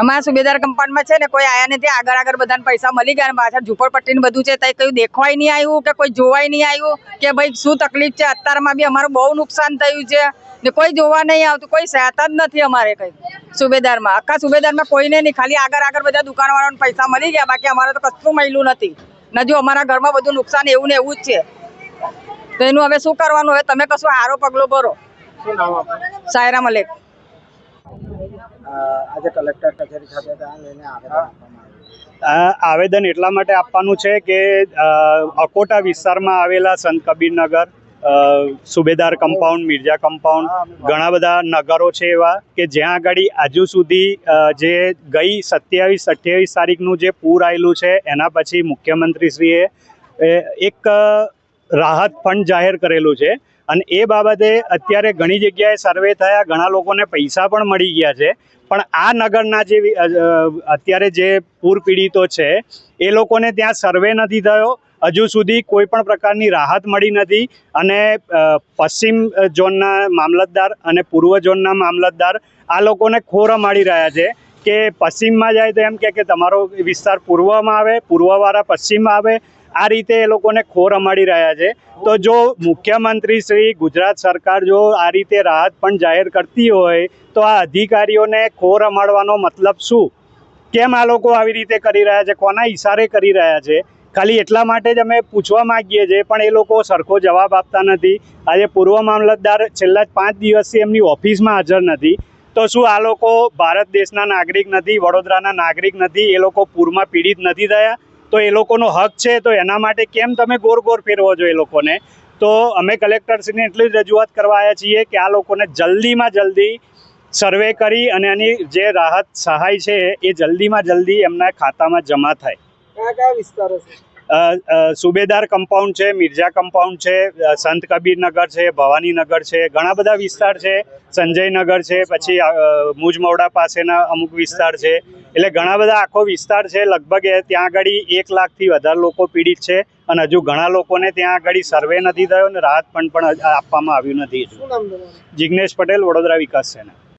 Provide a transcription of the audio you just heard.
અમારા સુબેદાર કમ્પાઉન્ડમાં છે ને કોઈ આયા નથી આગળ આગળ બધાને પૈસા મળી ગયા પાછળ ઝુંપડપટ્ટી ને બધું છે ત્યાં કયું દેખવાય નહીં આવ્યું કે કોઈ જોવાય નહીં આવ્યું કે ભાઈ શું તકલીફ છે અત્યારમાં બી અમારું બહુ નુકસાન થયું છે. ને કોઈ જોવા નહીં આવતું કોઈ સહાયતા જ નથી અમારે કઈ સુબેદારમાં. આખા સુબેદારમાં કોઈને નહીં ખાલી આગળ આગળ બધા દુકાનવાળાને પૈસા મળી ગયા બાકી અમારે તો કશું મળ્યું નથી. ને જો અમારા ઘરમાં બધું નુકસાન એવું ને એવું જ છે. તો એનું હવે શું કરવાનું? હવે તમે કશું સારો પગલો ભરો. સાયરા મલેક. આજે કલેક્ટર કચેરી ખાતે લઈને આવેદન આપવામાં આવ્યું આવેદન એટલા માટે આપવાનું છે કે અકોટા વિસ્તારમાં આવેલા સંત કબીરનગર સુબેદાર કમ્પાઉન્ડ મિર્જા કમ્પાઉન્ડ ઘણા બધા નગરો છે એવા કે જ્યાં આગળ આજુ સુધી જે ગઈ સત્યાવીસ અઠ્યાવીસ તારીખનું જે પૂર આવેલું છે એના પછી મુખ્યમંત્રીશ્રીએ એક રાહત ફંડ જાહેર કરેલું છે. અને એ બાબતે અત્યારે ઘણી જગ્યાએ સર્વે થયા, ઘણા લોકોને પૈસા પણ મળી ગયા છે. પણ આ નગરના જે અત્યારે જે પૂર પીડિતો છે, એ લોકોને ત્યાં સર્વે નથી થયો. હજુ સુધી કોઈ પણ પ્રકારની રાહત મળી નથી. અને પશ્ચિમ ઝોનના મામલતદાર અને પૂર્વ ઝોનના મામલતદાર આ લોકોને ખોરા માળી રહ્યા છે કે પશ્ચિમમાં જાય તો એમ કે તમારો વિસ્તાર પૂર્વમાં આવે, પૂર્વવાળા પશ્ચિમમાં આવે આ રીતે એ લોકોને ખોર અમાડી રહ્યા છે. તો જો મુખ્યમંત્રી શ્રી ગુજરાત સરકાર જો આ રીતે રાહત પણ જાહેર કરતી હોય, તો આ અધિકારીઓને ખોર અમાડવાનો મતલબ શું? કેમ આ લોકો આવી રીતે કરી રહ્યા છે? કોના ઈશારે કરી રહ્યા છે? ખાલી એટલા માટે જ અમે પૂછવા માંગીએ છીએ, પણ એ લોકો સરખો જવાબ આપતા નથી. આજે પૂર્વ મામલતદાર છેલ્લા પાંચ દિવસથી એમની ઓફિસમાં હાજર નથી. તો શું આ લોકો ભારત દેશના નાગરિક નથી, વડોદરાના નાગરિક નથી? એ લોકો પૂરમાં પીડિત નથી થયા? તો એ લોકોનો હક છે, તો એના માટે કેમ તમે ગોર ગોર ફેરવો છો એ લોકોને? તો અમે કલેક્ટરશ્રીને એટલી જ રજૂઆત કરવા આવ્યા છીએ કે આ લોકોને જલ્દીમાં જલ્દી સર્વે કરી અને એની જે રાહત સહાય છે, એ જલ્દીમાં જલ્દી એમના ખાતામાં જમા થાય. કયા કયા વિસ્તારો છે? સુબેદાર કમ્પાઉન્ડ છે મિર્ઝા કમ્પાઉન્ડ છે સંત કબીરનગર છે ભવાનીનગર છે ઘણા બધા વિસ્તાર છે. સંજયનગર છે પછી મુજ મુજમોડા પાસેના અમુક વિસ્તાર છે. એટલે ઘણા બધા આખો વિસ્તાર છે. લગભગ એ ત્યાં આગળ એક લાખથી વધારે લોકો પીડિત છે અને હજુ ઘણા લોકોને ત્યાં આગળ સર્વે નથી થયો અને રાહત પણ પણ આપવામાં આવ્યું નથી. હજુ. શું નામ તમારું? જિગ્નેશ પટેલ વડોદરા વિકાસ સેના.